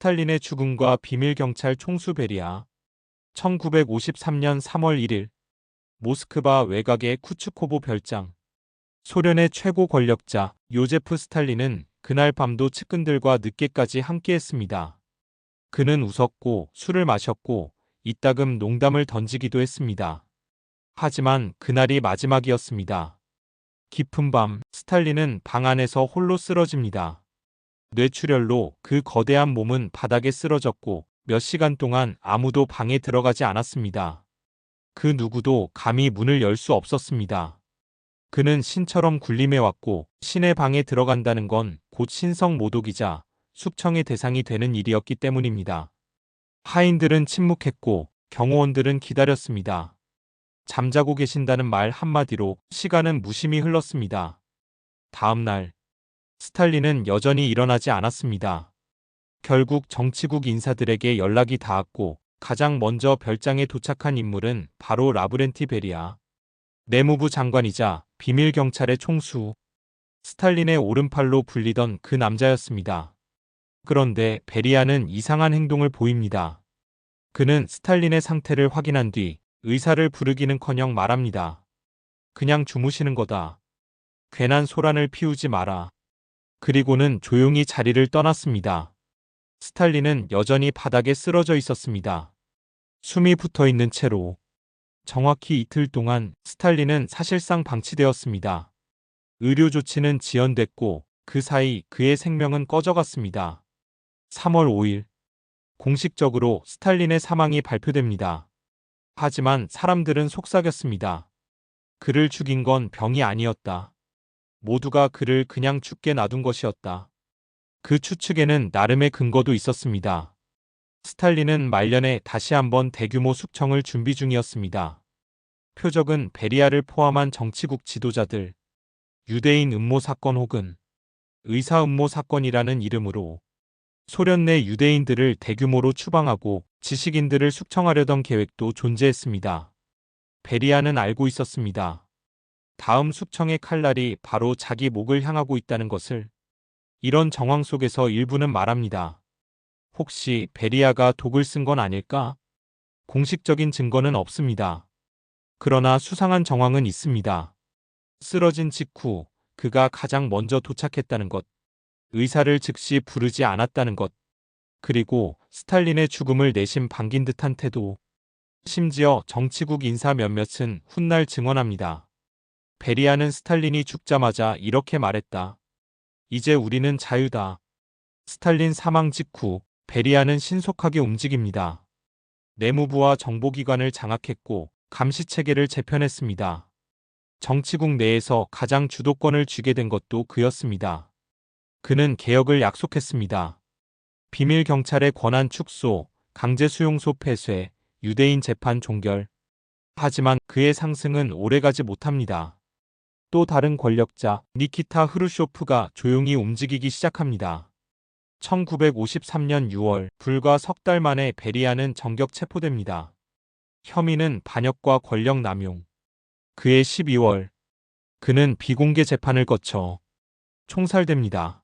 스탈린의 죽음과 비밀경찰 총수 베리아 1953년 3월 1일 모스크바 외곽의 쿠츠코보 별장 소련의 최고 권력자 요제프 스탈린은 그날 밤도 측근들과 늦게까지 함께했습니다. 그는 웃었고 술을 마셨고 이따금 농담을 던지기도 했습니다. 하지만 그날이 마지막이었습니다. 깊은 밤 스탈린은 방 안에서 홀로 쓰러집니다. 뇌출혈로 그 거대한 몸은 바닥에 쓰러졌고 몇 시간 동안 아무도 방에 들어가지 않았습니다. 그 누구도 감히 문을 열 수 없었습니다. 그는 신처럼 군림해왔고 신의 방에 들어간다는 건 곧 신성 모독이자 숙청의 대상이 되는 일이었기 때문입니다. 하인들은 침묵했고 경호원들은 기다렸습니다. 잠자고 계신다는 말 한마디로 시간은 무심히 흘렀습니다. 다음 날 스탈린은 여전히 일어나지 않았습니다. 결국 정치국 인사들에게 연락이 닿았고 가장 먼저 별장에 도착한 인물은 바로 라브렌티 베리아. 내무부 장관이자 비밀경찰의 총수. 스탈린의 오른팔로 불리던 그 남자였습니다. 그런데 베리아는 이상한 행동을 보입니다. 그는 스탈린의 상태를 확인한 뒤 의사를 부르기는커녕 말합니다. 그냥 주무시는 거다. 괜한 소란을 피우지 마라. 그리고는 조용히 자리를 떠났습니다. 스탈린은 여전히 바닥에 쓰러져 있었습니다. 숨이 붙어 있는 채로 정확히 이틀 동안 스탈린은 사실상 방치되었습니다. 의료 조치는 지연됐고 그 사이 그의 생명은 꺼져갔습니다. 3월 5일 공식적으로 스탈린의 사망이 발표됩니다. 하지만 사람들은 속삭였습니다. 그를 죽인 건 병이 아니었다. 모두가 그를 그냥 죽게 놔둔 것이었다. 그 추측에는 나름의 근거도 있었습니다. 스탈린은 말년에 다시 한번 대규모 숙청을 준비 중이었습니다. 표적은 베리아를 포함한 정치국 지도자들, 유대인 음모 사건 혹은 의사 음모 사건이라는 이름으로 소련 내 유대인들을 대규모로 추방하고 지식인들을 숙청하려던 계획도 존재했습니다. 베리아는 알고 있었습니다. 다음 숙청의 칼날이 바로 자기 목을 향하고 있다는 것을 이런 정황 속에서 일부는 말합니다. 혹시 베리아가 독을 쓴 건 아닐까? 공식적인 증거는 없습니다. 그러나 수상한 정황은 있습니다. 쓰러진 직후 그가 가장 먼저 도착했다는 것, 의사를 즉시 부르지 않았다는 것, 그리고 스탈린의 죽음을 내심 반긴 듯한 태도, 심지어 정치국 인사 몇몇은 훗날 증언합니다. 베리아는 스탈린이 죽자마자 이렇게 말했다. 이제 우리는 자유다. 스탈린 사망 직후 베리아는 신속하게 움직입니다. 내무부와 정보기관을 장악했고 감시 체계를 재편했습니다. 정치국 내에서 가장 주도권을 쥐게 된 것도 그였습니다. 그는 개혁을 약속했습니다. 비밀 경찰의 권한 축소, 강제 수용소 폐쇄, 유대인 재판 종결. 하지만 그의 상승은 오래가지 못합니다. 또 다른 권력자 니키타 흐루쇼프가 조용히 움직이기 시작합니다. 1953년 6월 불과 석 달 만에 베리아는 정격 체포됩니다. 혐의는 반역과 권력 남용. 그해 12월 그는 비공개 재판을 거쳐 총살됩니다.